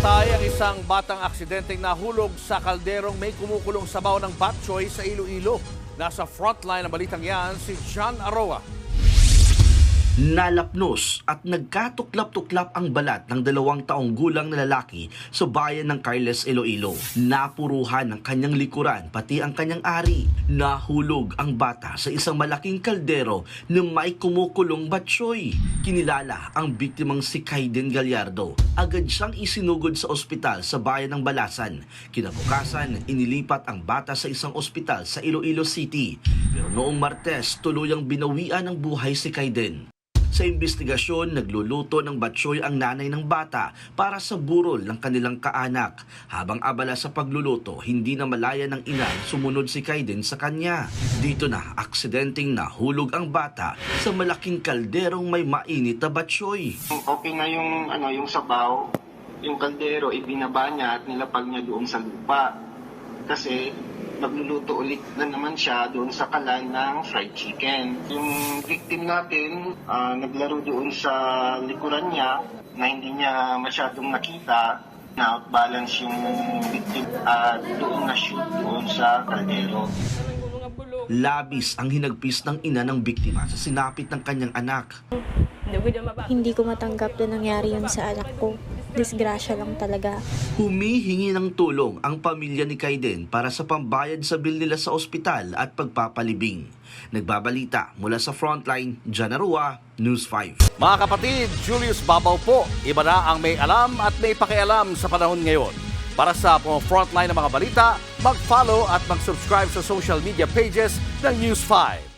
Namatay ang isang batang aksidenteng nahulog sa kalderong may kumukulong sabaw ng bok choy sa Iloilo. Nasa frontline ng balitang yan si John Aroa. Nalapnos at nagkatuklap-tuklap ang balat ng dalawang taong gulang na lalaki sa bayan ng Carles, Iloilo. Napuruhan ng kanyang likuran pati ang kanyang ari. Nahulog ang bata sa isang malaking kaldero na may kumukulong batsoy. Kinilala ang biktimang si Kaiden Gallardo. Agad siyang isinugod sa ospital sa bayan ng Balasan. Kinabukasan, inilipat ang bata sa isang ospital sa Iloilo City. Pero noong Martes, tuluyang binawian ng buhay si Kaiden. Sa investigasyon, nagluluto ng batsoy ang nanay ng bata para sa burol ng kanilang kaanak. Habang abala sa pagluluto, hindi na malaya ng ina sumunod si Kaiden sa kanya. Dito na, aksidenteng nahulog ang bata sa malaking kalderong may mainit na batsoy. okay na yung ano yung sabaw, yung kaldero ibinaba niya at nilapag niya doon sa lupa. Kasi nagluluto ulit na naman siya doon sa kalan ng fried chicken. Yung victim natin, ah, naglaro doon sa likuran niya na hindi niya masyadong nakita na balance yung victim at doon na shoot doon sa kaldero. Labis ang hinagpis ng ina ng biktima sa sinapit ng kanyang anak. Hindi ko matanggap na nangyari yun sa anak ko. Disgrasya lang talaga. Humihingi ng tulong ang pamilya ni Kaiden para sa pambayad sa bil nila sa ospital at pagpapalibing. Nagbabalita mula sa Frontline, Janarua, News 5. Mga kapatid, Julius Babaw po. Iba na ang may alam at may pakialam sa panahon ngayon. Para sa mga frontline ng mga balita, mag-follow at mag-subscribe sa social media pages ng News 5.